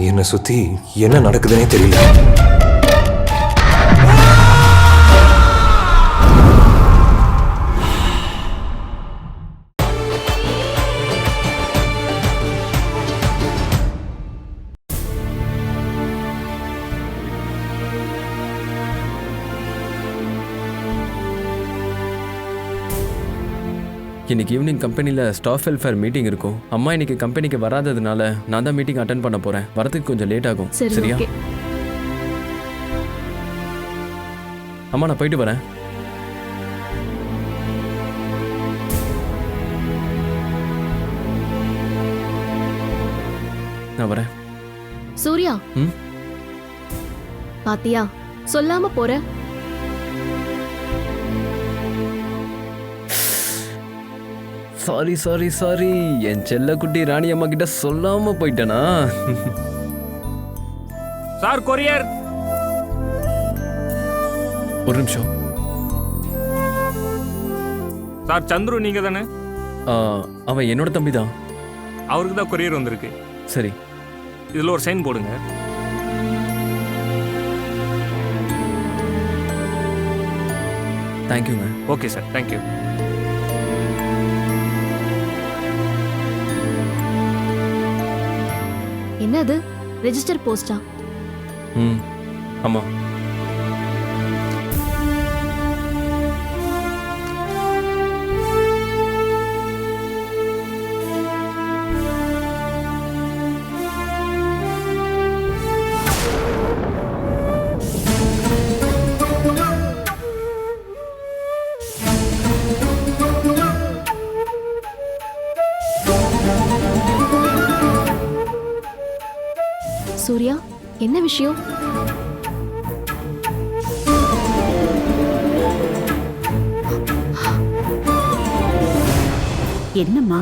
என்னை சுற்றி என்ன நடக்குதுன்னே தெரியல. இன்னைக்கு ஈவினிங் கம்பெனியில் ஸ்டாஃப் வெல்ஃபேர் மீட்டிங் இருக்கும். அம்மா இன்னைக்கு கம்பெனிக்கு வராததுனால நான் தான் மீட்டிங் அட்டன் பண்ண போறேன். வரதுக்கு கொஞ்சம் லேட் ஆகும். சரி சரியா? அம்மா நான் போயிட்டு வரேன். நான் வரேன். சூர்யா. ம்? பாத்தியா? சொல்லாம போற. சாரி சாரி சாரி என் செல்லக்குட்டி ராணி அம்மா கிட்ட சொல்லாம போயிட்டேனா? சார் கொரியர் ஒரு நிமிஷம். சார் சந்துரு நீங்க தானே ஆ, அவன் என்னோட தம்பி தான் அவருக்கு தான் கொரியர் வந்திருக்கு. சரி. இதுல ஒரு சைன் போடுங்க. தேங்க்யூங்க ஓகே சார் தேங்க்யூ என்னது? ரெஜிஸ்டர் போஸ்டா ம் ஆமாம் விஷயம். என்னம்மா?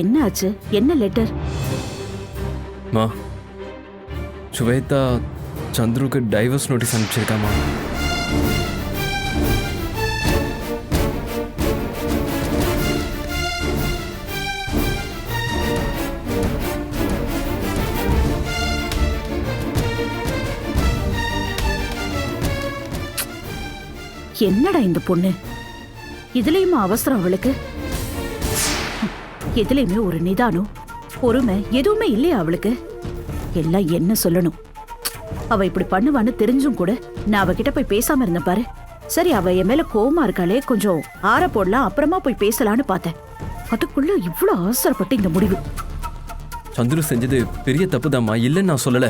என்ன ஆச்சு? என்ன லெட்டர்? மா சுவேதா சந்துருக்கு டைவர்ஸ் நோட்டீஸ் அனுப்பிச்சிருக்காமா? என்னடா இந்த பொண்ணு? இதுலயுமா அவசரம் அவளுக்கு? எதுலயுமே ஒரு நிதானம் பொறுமை எதுவுமே இல்லையா அவளுக்கு? எல்லாம் என்ன சொல்லணும்? அவ இப்படி பண்ணுவான்னு தெரிஞ்சும் கூட நான் அவகிட்ட போய் பேசாம இருந்தேன் பாரு. சரி அவ என் மேல கோவமா இருக்காளே கொஞ்சம் ஆற போடலாம் அப்புறமா போய் பேசலான்னு பார்த்தேன். அதுக்குள்ள இவ்ளோ அவசரப்பட்டு இந்த முடிவு. சந்துரு செஞ்சது பெரிய தப்புதாம்மா இல்லைன்னு நான் சொல்லல.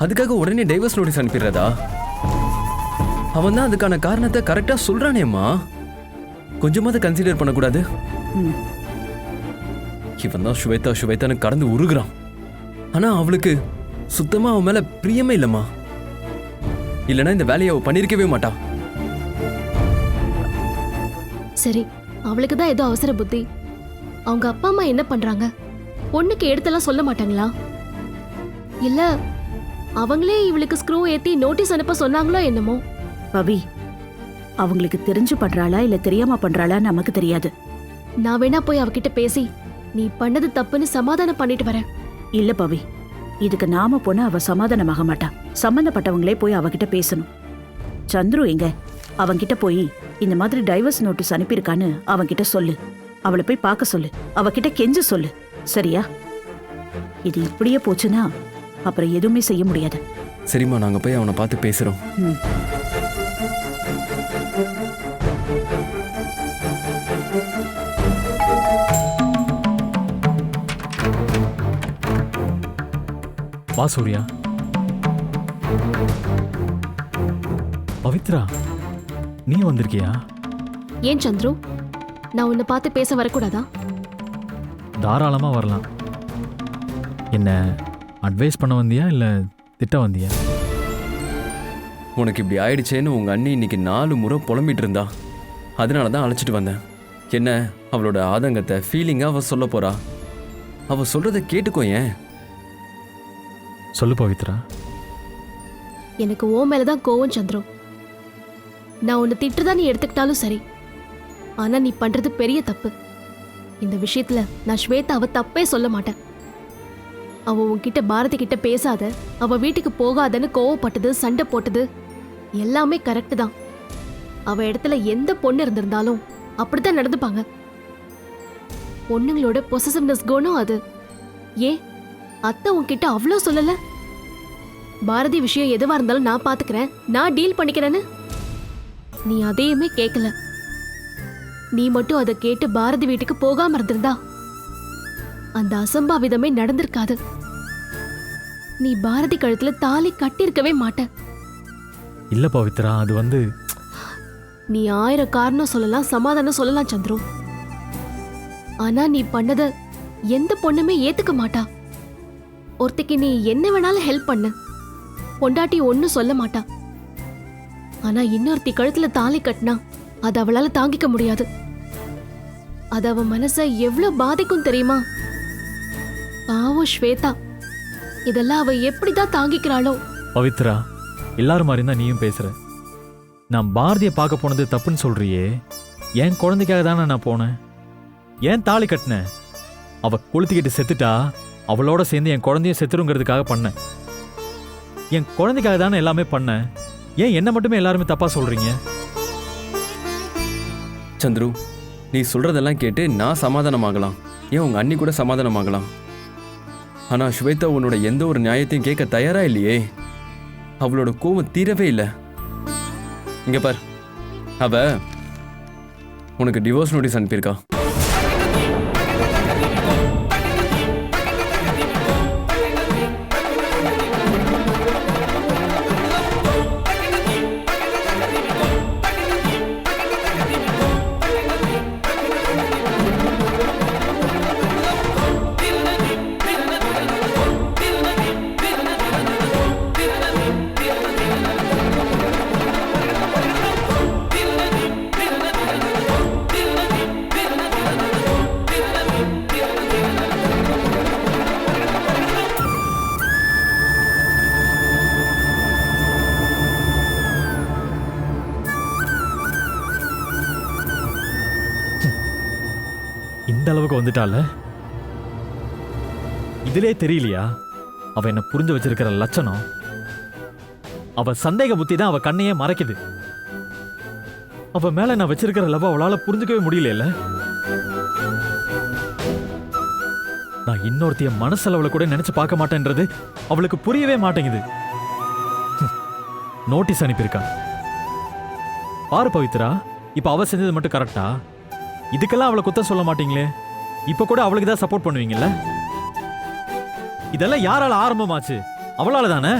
அதுக்காக உடனே டைவர்ஸ் நோட்டீஸ் அனுப்பிடுறதா? அவன் தான் அதுக்கான காரணத்தை கரெக்டாக சொல்கிறானேம்மா கொஞ்சமாவது கன்சிடர் பண்ணக்கூடாது. இவன் தான் சுவேதா சுவேதான்னு கடந்து உருகுறான். ஆனா அவளுக்கு சுத்தமா அவன் மேல பிரியமே இல்லம்மா. இல்லனா இந்த வேலையை அவ பண்ணிருக்கவே மாட்டா. சரி அவளுக்கு தான் ஏதோ அவசர புத்தி. அவங்க அப்பா அம்மா என்ன பண்றாங்க? பொண்ணுக்கு எடுத்தெல்லாம் சொல்ல மாட்டாங்களா? இல்ல அவங்களே இவளுக்கு ஸ்க்ரூ ஏத்தி நோட்டீஸ் அனுப்ப சொன்னாங்களோ என்னமோ? பவி அவங்களுக்கு தெரிஞ்சு பண்றாளா இல்ல தெரியாம பண்றாளா நமக்கு தெரியாது. நான் வேணா போய் அவகிட்ட பேசி நீ பண்ணது தப்புன்னு சமாதானம் பண்ணிட்டு வரேன். இல்ல பவி இதுக்கு நாம போனா அவ சமாதானமாக மாட்டா. சம்பந்தப்பட்டவங்களே போய் அவகிட்ட பேசணும். சந்துரு எங்க? அவன்கிட்ட போய் இந்த மாதிரி டைவர்ஸ் நோட்டீஸ் அனுப்பியிருக்கான்னு அவன்கிட்ட சொல்லு. அவளை போய் பார்க்க சொல்லு. அவகிட்ட கெஞ்ச சொல்லு. சரியா? இது இப்படியே போச்சுன்னா அப்புறம் எதுவுமே செய்ய முடியாது. சரிம்மா நாங்க போய் அவனை பார்த்து பேசுறோம். வா சூர்யா. பவித்ரா நீ வந்திருக்கியா? ஏன் சந்துரு? நான் உன்னை பார்த்து பேச வரக்கூடாதா? தாராளமா வரலாம். என்ன அட்வைஸ் பண்ண வந்தியா இல்ல திட்ட வந்தியா? உனக்கு இப்படி ஆயிடுச்சேன்னு உங்க அண்ணி இன்னைக்கு நாலு முறை புலம்பிட்டு இருந்தா. அதனால தான் அழைச்சிட்டு வந்தேன். என்ன அவளோட ஆதங்கத்தை ஃபீலிங்கா அவ சொல்ல போறா. அவ சொல்றத கேட்டுக்கோ ஏன்? சொல்லு பவித்ரா. எனக்கு ஓ மேலதான் கோவம் சந்திரம். நான் உன்னை திட்டுறதா நீ எடுத்துக்கிட்டாலும் சரி. ஆனா நீ பண்றது பெரிய தப்பு. இந்த விஷயத்துல நான் ஸ்வேதாவை தப்பே சொல்ல மாட்டேன். அவ உன்கிட்ட பாரதி கிட்ட பேசாத அவ வீட்டுக்கு போகாதன்னு கோவப்பட்டது சண்டை போட்டது எல்லாமே கரெக்டு தான். அவ இடத்துல எந்த பொண்ணு இருந்திருந்தாலும் அப்படித்தான் நடந்துப்பாங்க. பொண்ணுங்களோட பொசசிவ்னஸ் குணம் அது. ஏன்? அத்தை உன்கிட்ட அவ்வளோ சொல்லல. பாரதி விஷயம் எதுவா இருந்தாலும் நான் பாத்துக்கிறேன். நான் டீல் பண்ணிக்கிறேன்னு. நீ அதையுமே கேட்கல நீ மட்டும் அதை கேட்டு பாரதி வீட்டுக்கு போகாம இருந்திருந்தா. அந்த அசம்பாவிதமே நடந்திருக்காது. நீ பாரதி கழுத்துல தாலி கட்டியிருக்கவே மாட்ட. இல்லை பவித்ரா அது வந்து நீ ஆயிரம் காரணம் சொல்லலாம் சமாதானம் சொல்லலாம் சந்துரு. ஆனா நீ பண்ணத எந்த பொண்ணுமே ஏத்துக்க மாட்டா. ஒருத்திக்கு நீ என்ன வேணாலும் ஹெல்ப் பண்ணு. பொண்டாட்டி ஒன்னும் சொல்ல மாட்டா. ஆனா இன்னொருத்தி கழுத்துல தாலி கட்டினா அது அவளால தாங்கிக்க முடியாது. அது அவ மனச எவ்வளவு பாதிக்கும் தெரியுமா? பாவம் ஸ்வேதா. இதெல்லாம் அவ எப்படிதான் தாங்கிக்கிறாளோ. பவித்ரா எல்லாரும் மாதிரி தான் நீயும் பேசுற. நான் பாரதியை பார்க்க போனது தப்புன்னு சொல்றியே. என் குழந்தைக்காக தானே நான் போனேன். ஏன் தாலி கட்டினேன் அவ கொளுத்திக்கிட்டு செத்துட்டா? அவளோட சேர்ந்து என் குழந்தையும் செத்துருங்கிறதுக்காக பண்ணேன். என் குழந்தைக்காக தானே எல்லாமே பண்ணேன். ஏன் என்ன மட்டுமே எல்லாருமே தப்பா சொல்றீங்க? சந்துரு நீ சொல்றதெல்லாம் கேட்டு நான் சமாதானமாகலாம். ஏன் உங்க அண்ணி கூட சமாதானமாகலாம்? ஆனா ஸ்வேதா உன்னோட எந்த ஒரு நியாயத்தையும் கேட்க தயாரா இல்லையே. அவளோட கோவம் தீரவே இல்லை. இங்க பார். அவ உனக்கு டிவோர்ஸ் நோட்டீஸ் அனுப்பியிருக்கா. இந்த இதிலே தெரியலையா? அவ என்ன புரிஞ்சு வச்சிருக்கிற லட்சணம். அவ சந்தேக புத்தி தான் அவ கண்ணையே மறைக்குது. அவ மேல நான் வச்சிருக்கிற லவ் அவளால புரிஞ்சுக்கவே முடியல நான் இன்னொருத்திய மனசளவுல கூட நினைச்சு பார்க்க மாட்டேன்றது அவளுக்கு புரியவே மாட்டேங்குது. நோட்டீஸ் அனுப்பியிருக்கா. பாரு பவித்ரா இப்ப அவ செஞ்சது மட்டும் கரெக்டா இதுக்கெல்லாம் அவளை குத்தம் சொல்ல மாட்டீங்களே? இப்ப கூட அவளுக்கு தான் சப்போர்ட் பண்ணுவீங்கல்ல? இதெல்லாம் யாரால ஆரம்பமாச்சு? அவளால தானே?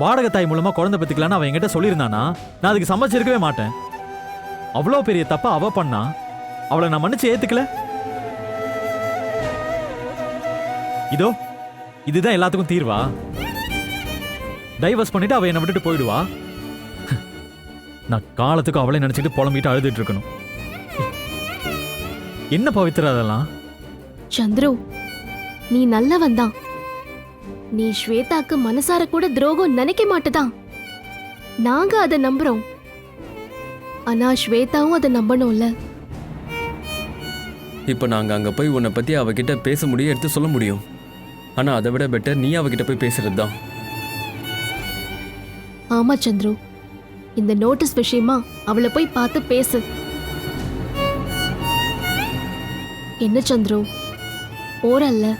வாடகை தாய் மூலமா குழந்தை பத்திக்கலான்னு அவன் என்கிட்ட சொல்லியிருந்தானா? நான் அதுக்கு சம்மதிச்சிருக்கவே மாட்டேன். அவ்வளோ பெரிய தப்பா அவ பண்ணா? அவளை நான் மன்னிச்சு ஏத்துக்கல? இதோ இதுதான் எல்லாத்துக்கும் தீர்வா? டைவர்ஸ் பண்ணிட்டு அவ என்னை விட்டுட்டு போயிடுவா? நான் காலத்துக்கு அவளை நினைச்சிட்டு புலம்பிட்டு அழுதுட்டு இருக்கணும். என்ன பவித்ரா அதெல்லாம்? சந்துரு நீ நல்லவன் தான். நீ ஸ்வேதாக்கு மனசார கூட துரோகம் நினைக்க மாட்டதான். நாங்க அதை நம்புறோம். ஆனா ஸ்வேதாவும் அதை நம்பணும்ல. இப்போ நாங்கள் அங்கே போய் உன்னை பற்றி அவகிட்ட பேச முடியும் எடுத்து சொல்ல முடியும். ஆனால் அதை விட பெட்டர் நீ அவகிட்ட போய் பேசுறது தான் ஆமா சந்துரு இந்த நோட்டீஸ் விஷயமா அவளை போய் பார்த்து பேசு. என்ன சந்துரு? போறல்ல.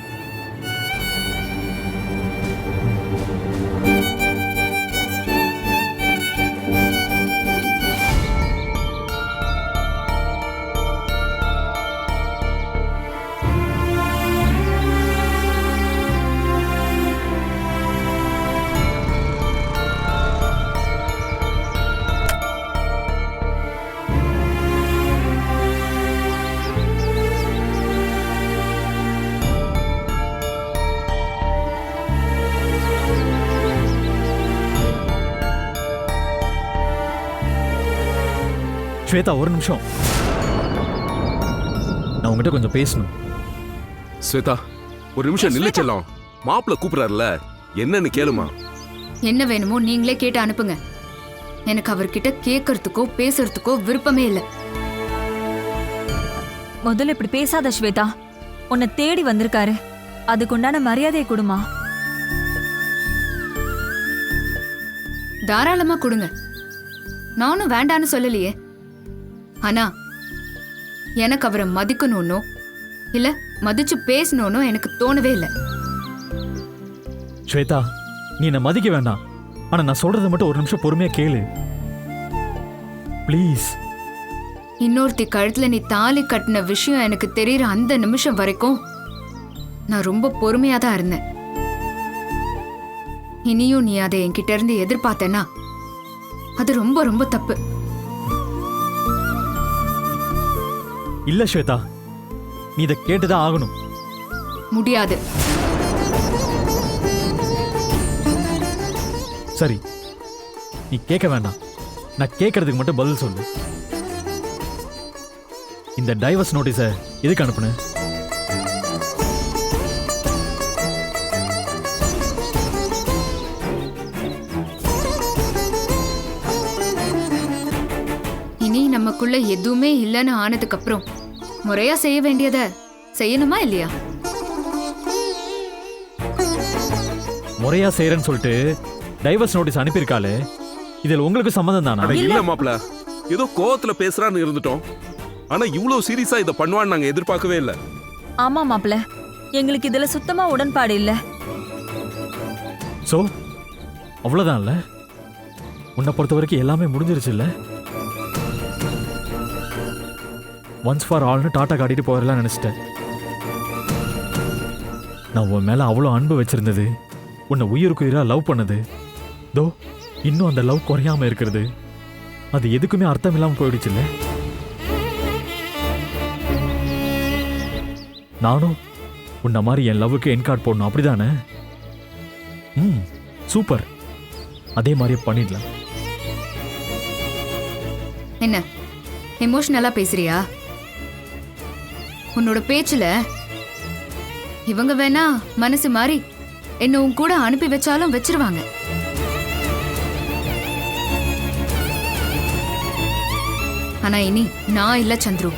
ஸ்வேதா ஒரு நிமிஷம். நான் உங்ககிட்ட கொஞ்சம் பேசணும். ஸ்வேதா ஒரு நிமிஷம் நில்லு செல்லம். மாப்பிள்ள கூப்பிடுறாருல என்னன்னு கேளுமா. என்ன வேணுமோ நீங்களே கேட்டு அனுப்புங்க. எனக்கு அவர்கிட்ட கேட்கறதுக்கோ பேசுறதுக்கோ விருப்பமே இல்லை. முதல்ல இப்படி பேசாத ஸ்வேதா. உன்னை தேடி வந்திருக்காரு. அதுக்குண்டான மரியாதையை கொடுமா. தாராளமா கொடுங்க. நானும் வேண்டான்னு சொல்லலையே. ஆனா எனக்கு அவரை மதிக்கணும்னோ இல்ல மதிச்சு பேசணும்னோ எனக்கு தோணவே இல்லை. ஸ்வேதா நீ என்னை மதிக்க வேண்டாம். ஆனா நான் சொல்றதை மட்டும் ஒரு நிமிஷம் பொறுமையா கேளு. ப்ளீஸ் இன்னொருத்தி கழுத்துல நீ தாலி கட்டின விஷயம் எனக்கு தெரியற அந்த நிமிஷம் வரைக்கும் நான் ரொம்ப பொறுமையா தான் இருந்தேன். இனியும் நீ அதை என்கிட்ட இருந்து எதிர்பார்த்தேன்னா அது ரொம்ப ரொம்ப தப்பு. இல்ல ஸ்வேதா நீ இதை கேட்டுதான் ஆகணும். முடியாது. சரி நீ கேட்க வேண்டாம் நான் கேட்கறதுக்கு மட்டும் பதில் சொல்லு. இந்த டைவர்ஸ் நோட்டீஸை எதுக்கு அனுப்புன? இனி நமக்குள்ள எதுவுமே இல்லைன்னு ஆனதுக்கு அப்புறம் முறையா செய்ய வேண்டியத செய்யணுமா இல்லையா? முறையா செய்யறேன்னு சொல்லிட்டு டைவர்ஸ் நோட்டீஸ் அனுப்பியிருக்காளே. இதில் உங்களுக்கு சம்மதம் தானா? இல்ல. மாப்ள ஏதோ கோவத்துல பேசுறான்னு இருந்துட்டோம். ஆனா இவ்வளவு சீரியஸா இதை பண்ணுவான்னு நாங்க எதிர்பார்க்கவே இல்ல. ஆமா மாப்ள எங்களுக்கு இதுல சுத்தமா உடன்பாடு இல்ல. ஸோ அவ்வளோதான்ல உன்னை பொறுத்த வரைக்கும் எல்லாமே முடிஞ்சிருச்சு இல்ல? ஒன்ஸ் ஃபார் ஆல்னு டாட்டா காட்டிட்டு போயிடலாம் நினச்சிட்டேன். நான் உன் மேலே அவ்வளோ அன்பு வச்சிருந்தது உன்னை உயிருக்கு உயிராக லவ் பண்ணது. தோ இன்னும் அந்த லவ் குறையாமல் இருக்கிறது. அது எதுக்குமே அர்த்தம் இல்லாமல் போயிடுச்சுல்ல? நானும் உன்ன மாதிரி என் லவ்வுக்கு என் கார்டு போடணும் அப்படிதானே? ம் சூப்பர். அதே மாதிரியே பண்ணிடலாம். என்ன? எமோஷனலாக பேசுறியா? உன்னோட பேச்சுல இவங்க வேணா மனசு மாறி என்ன உன் கூட அனுப்பி வச்சாலும் வச்சிருவாங்க. ஆனா இனி நான் இல்ல சந்துரு.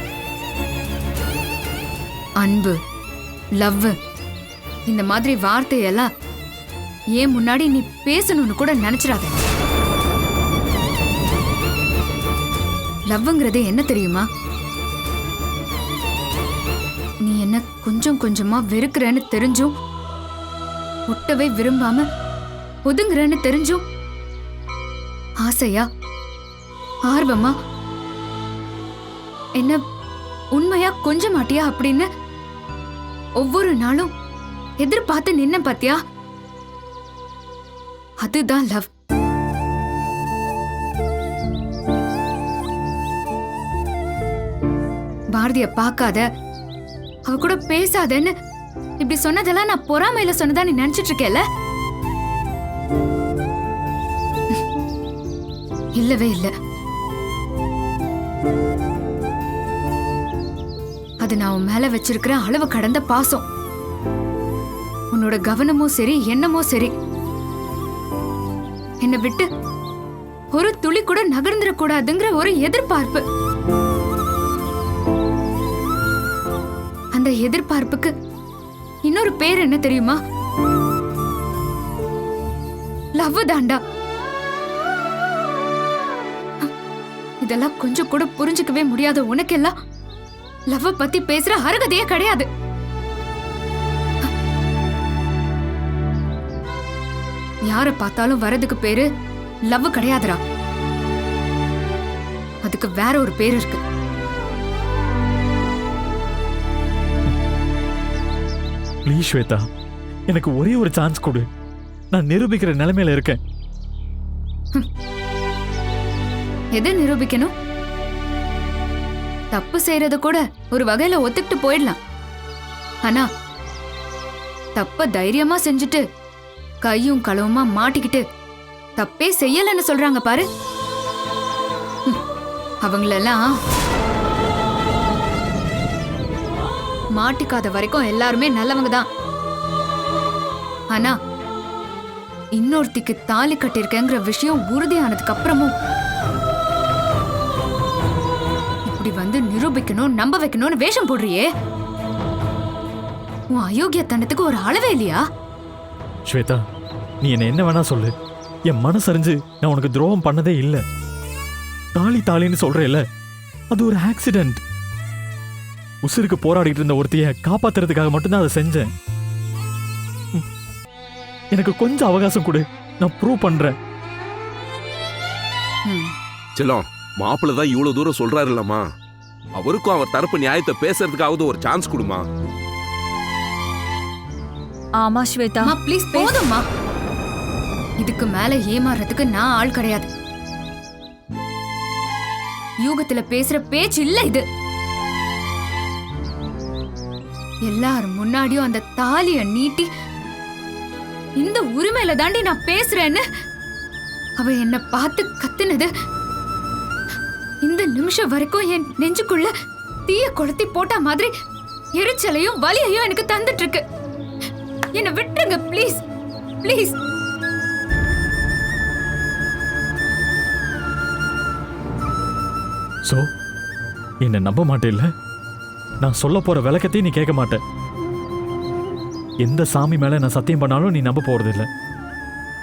அன்பு லவ் இந்த மாதிரி வார்த்தையெல்லாம் ஏன் முன்னாடி நீ பேசணும்னு கூட நினைச்சிடாத. லவ்ங்கிறது என்ன தெரியுமா? கொஞ்சம் கொஞ்சமா வெறுக்கிறேன்னு தெரிஞ்சும். ஒட்டவே விரும்பாம ஒதுங்குறேன்னு தெரிஞ்சும். ஆசையா? ஆர்வமா? என்ன உண்மையா கொஞ்ச மாட்டியா அப்படின்னு ஒவ்வொரு நாளும் எதிர்பார்த்து நின்ன பாத்தியா? அதுதான் லவ். பாரதிய பார்க்காத அவ கூட பேசாதேன்னு இப்படி சொன்னதெல்லாம் நான் பொறாமையில சொன்னதா நீ நினைச்சிட்டு இருக்கேல இல்லவே இல்ல. அது நான் உன் மேல வச்சிருக்கிற அளவு கடந்த பாசம். உன்னோட கவனமும் சரி எண்ணமும் சரி. என்னை விட்டு ஒரு துளி கூட நகர்ந்துட கூடாதுங்கிற ஒரு எதிர்பார்ப்பு. அந்த எதிர்பார்ப்புக்கு இன்னொரு பேர் என்ன தெரியுமா? லவ் தாண்டா. இதெல்லாம் கொஞ்சம் கூட புரிஞ்சுக்கவே முடியாத உனக்கெல்லாம் லவ் பத்தி பேசுற அருகதையே கிடையாது. யார பார்த்தாலும் வரதுக்கு பேரு லவ் கிடையாதுடா. அதுக்கு வேற ஒரு பேர் இருக்கு. ப்ளீஸ் ஸ்வேதா எனக்கு ஒரே ஒரு சான்ஸ் கொடு. நான் நிரூபிக்கிற நிலைமையில இருக்கேன். எதை நிரூபிக்கணும்? தப்பு செய்யறது கூட ஒரு வகையில ஒத்துக்கிட்டு போயிடலாம். ஆனா தப்ப தைரியமா செஞ்சுட்டு கையும் களவுமா மாட்டிக்கிட்டு தப்பே செய்யலன்னு சொல்றாங்க பாரு. ஹம், அவங்களெல்லாம் மாட்டிக்காத வரைக்கும் எல்லாருமே நல்லவங்க தான். ஆனா இன்னொருத்திக்கு தாலி கட்டிருக்கேங்கிற விஷயம் உறுதியானதுக்கு அப்புறமும் இப்படி வந்து நிரூபிக்கணும் நம்ப வைக்கணும்னு வேஷம் போடுறியே? உன் அயோக்கியத்தனத்துக்கு ஒரு அளவே இல்லையா? ஸ்வேதா நீ என்ன என்ன வேணா சொல்லு. என் மனசறிஞ்சு நான் உனக்கு துரோகம் பண்ணதே இல்லை. தாலி தாலின்னு சொல்றேல்ல அது ஒரு ஆக்சிடென்ட் உசுருக்கு போராடிட்டு இருந்த ஒருத்தைய காப்பாத்துறதுக்காக மட்டும்தான் அதை செஞ்சேன். எனக்கு கொஞ்சம் அவகாசம் கொடு. நான் ப்ரூவ் பண்றேன். செல்லம் மாப்பிள்ள தான் இவ்வளவு தூரம் சொல்றாருல்லம்மா. அவருக்கும் அவர் தரப்பு நியாயத்தை பேசுறதுக்காவது ஒரு சான்ஸ் கொடுமா. ஆமா ஸ்வேதா. ப்ளீஸ் போதும்மா. இதுக்கு மேல ஏமாறதுக்கு நான் ஆள் கிடையாது. யூகத்துல பேசுற பேச்சு இல்ல இது. எல்லார் முன்னாடியும் அந்த தாலிய நீட்டி இந்த உரிமையில தாண்டி நான் பேசுறேன்னு அவ என்ன பார்த்து கத்துனது. இந்த நிமிஷம் வரைக்கும் என் நெஞ்சுக்குள்ள தீய கொளுத்தி போட்ட மாதிரி எரிச்சலையும் வலியையும் எனக்கு தந்துட்டு இருக்கு என்னை விட்டுருங்க ப்ளீஸ் ப்ளீஸ் சோ என்ன நம்ப மாட்டேல்ல? நான் சொல்ல போற விளக்கத்தையும் நீ கேட்க மாட்ட. எந்த சாமி மேல நான் சத்தியம் பண்ணாலும் நீ நம்ப போறது இல்ல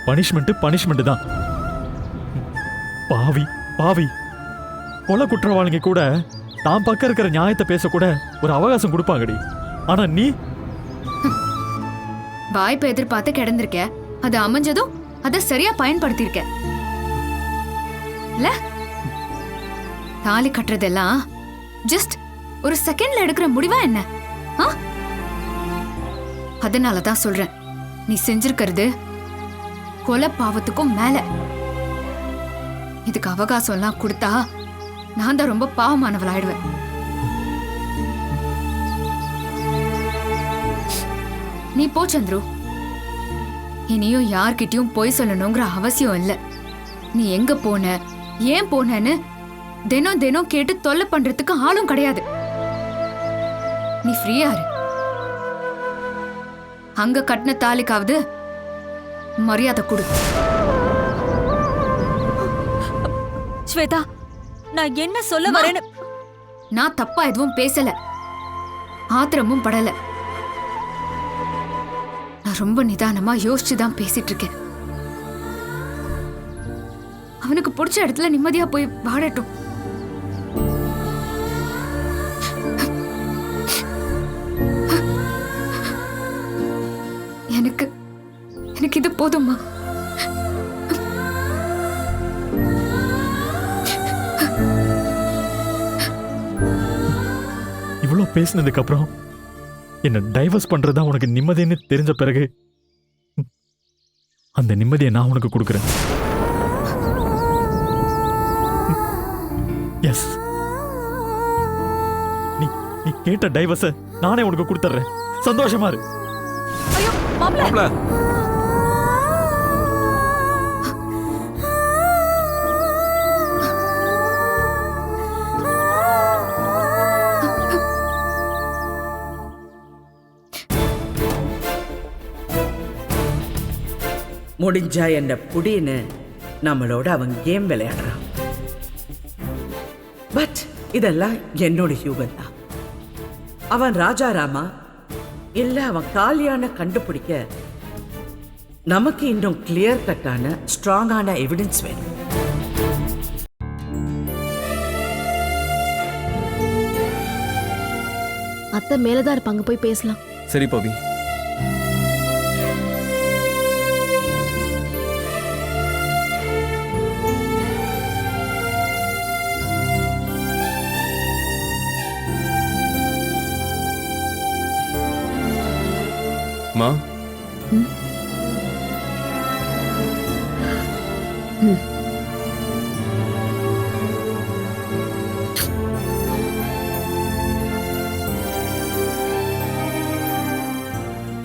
பனிஷ்மெண்ட் பனிஷ்மெண்ட் தான். பாவி பாவி. கொலை குற்றவாளிங்க கூட தான் பக்கம் இருக்கிற நியாயத்தை பேசக்கூட ஒரு அவகாசம் கொடுப்பாங்கடி. ஆனா நீ? வாய்ப்பை எதிர்பார்த்து கிடந்திருக்க. அது அமைஞ்சதும் அதை சரியா பயன்படுத்தியிருக்க. இல்ல தாலி கட்டுறதெல்லாம் ஜஸ்ட் ஒரு செகண்ட்ல எடுக்கிற முடிவா என்ன? அதனால தான் சொல்றேன். நீ செஞ்சிருக்கிறது கொலை பாவத்துக்கும் மேல. இதுக்கு அவகாசம் எல்லாம் கொடுத்தா நான் தான் ரொம்ப பாவமானவளாயிடுவேன். நீ போ சந்துரு. இனியும் யார்கிட்டயும் பொய் சொல்லணுங்கிற அவசியம் இல்ல. நீ எங்க போன ஏன் போனன்னு தினம் தினம் கேட்டு தொல்லை பண்றதுக்கு ஆளும் கிடையாது. நீ ஃப்ரீயா இரு. அங்க கட்டின தாலிக்காவது மரியாதை கொடு. ஸ்வேதா நான் என்ன சொல்ல வரேன்னு நான் தப்பா எதுவும் பேசல. ஆத்திரமும் படல. நான் ரொம்ப நிதானமா யோசிச்சு தான் பேசிட்டு இருக்கேன் அவனுக்கு பிடிச்ச இடத்துல நிம்மதியா போய் வாழட்டும் போதும்மா. இவ்வளோ பேசினதுக்கு அப்புறம் என்ன டைவர்ஸ் பண்றதா உனக்கு நிம்மதின்னு தெரிஞ்ச பிறகு அந்த நிம்மதியை நான் உனக்கு கொடுக்குறேன். எஸ் நீ நீ கேட்ட டைவர்ஸ நானே உனக்கு கொடுத்துட்றேன். சந்தோஷமா இரு. ஐயோ மாப்பிள்ள. முடிஞ்சா என்ன புடின்னு நம்மளோட அவன் கேம் விளையாடுறான். பட் இதெல்லாம் என்னோட ஹியூமன் தான் அவன் ராஜாராமா இல்ல அவன் காலியான கண்டுபிடிக்க நமக்கு இன்னும் கிளியர் கட்டான ஸ்ட்ராங்கான எவிடன்ஸ் வேணும். அத்தை மேலதான் இருப்பாங்க போய் பேசலாம். சரி பவி.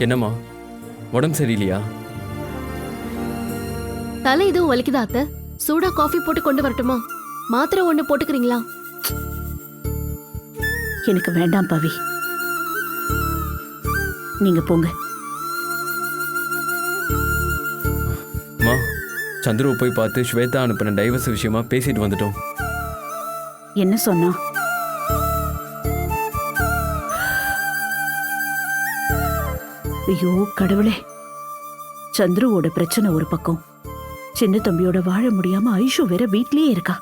என்னம்மா? உடம்பு சரியில்லையா? தலை எதுவும் வலிக்குதா அத்தை? சூடா காஃபி போட்டு கொண்டு வரட்டுமா? மாத்திரை ஒண்ணு போட்டுக்கிறீங்களா? எனக்கு வேண்டாம் பவி. நீங்க போங்க. மா சந்துருவை போய் பார்த்து ஸ்வேதா அனுப்பின டைவர்ஸ் விஷயமா பேசிட்டு வந்துட்டோம். என்ன சொன்னா? ஐயோ கடவுளே. சந்துருவோட பிரச்சனை ஒரு பக்கம். சின்ன தம்பியோட வாழ முடியாம ஐஷு வேற வீட்லயே இருக்கா.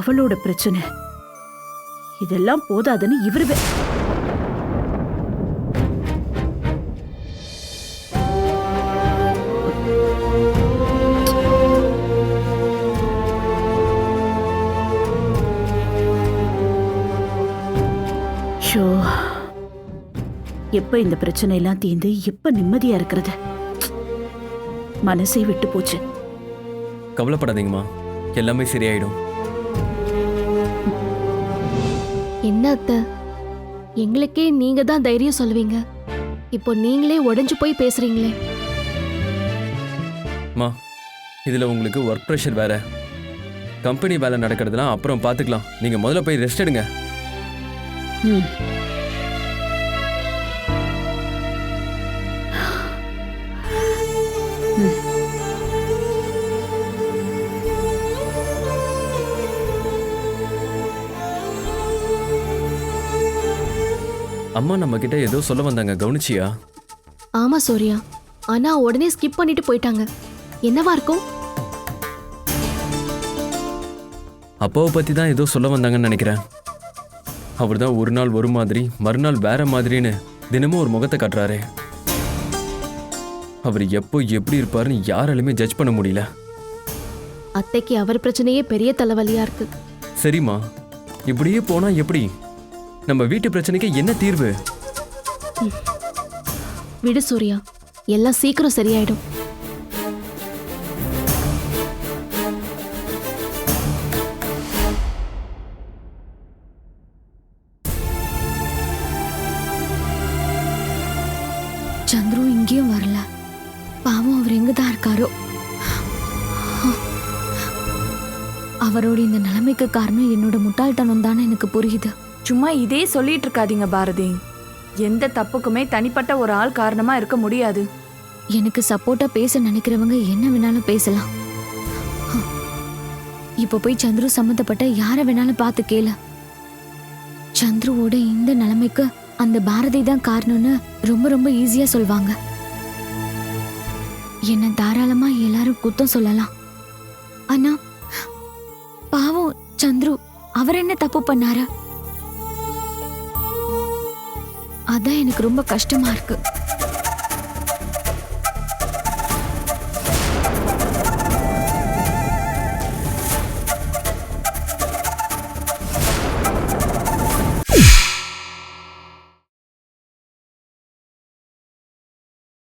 அவளோட பிரச்சனை. இதெல்லாம் போதாதுன்னு இவரு எப்ப இந்த பிரச்சனை எல்லாம் தீந்து எப்ப நிம்மதியா இருக்கிறது? மனசே விட்டு போச்சு. கவலைப்படாதீங்கம்மா. எல்லாமே சரியாயிடும். என்ன அத்தை? எங்களுக்கே நீங்க தான் தைரியம் சொல்லுவீங்க. இப்போ நீங்களே உடைஞ்சு போய் பேசுறீங்களே. மா இதில் உங்களுக்கு ஒர்க் ப்ரெஷர் வேற. கம்பெனி வேலை நடக்கிறதுலாம் அப்புறம் பார்த்துக்கலாம் நீங்கள் முதல்ல போய் ரெஸ்ட் எடுங்க. ம். அம்மா நம்ம கிட்ட ஏதோ சொல்ல வந்தாங்க கவனிச்சியா? ஆமா சூர்யா. ஆனா உடனே ஸ்கிப் பண்ணிட்டு போயிட்டாங்க. என்னவா இருக்கும்? அப்பாவை பற்றி தான் ஏதோ சொல்ல வந்தாங்கன்னு நினைக்கிறேன். அவர் தான் ஒரு நாள் ஒரு மாதிரி மறுநாள் வேற மாதிரின்னு தினமும் ஒரு முகத்தை காட்டுறாரு. அவர் எப்போ எப்படி இருப்பாருன்னு யாராலுமே ஜட்ஜ் பண்ண முடியல. அத்தைக்கு அவர் பிரச்சனையே பெரிய தலைவலியா இருக்கு. சரிம்மா. இப்படியே போனா எப்படி? நம்ம வீட்டு பிரச்சனைக்கு என்ன தீர்வு? விடு சூர்யா. எல்லாம் சீக்கிரம் சரியாயிடும். நிலைமைக்கு காரணம் என்னோட முட்டாள்தனம் தானே எனக்கு புரியுது. சும்மா இதே சொல்லிட்டு இருக்காதீங்க பாரதி. எந்த தப்புக்குமே தனிப்பட்ட ஒரு ஆள் காரணமா இருக்க முடியாது. எனக்கு சப்போர்ட்டா பேச நினைக்கிறவங்க என்ன வேணாலும் பேசலாம். இப்ப போய் சந்துரு சம்மந்தப்பட்ட யாரை வேணாலும் பார்த்து கேளு. சந்துருவோட இந்த நிலைமைக்கு அந்த பாரதி தான் காரணம்னு ரொம்ப ரொம்ப ஈஸியா சொல்வாங்க. என்ன தாராளமா எல்லாரும் குத்தம் சொல்லலாம். ஆனா பாவம் சந்துரு அவர் என்ன தப்பு பண்ணாரு? அதான் எனக்கு ரொம்ப கஷ்டமா இருக்கு.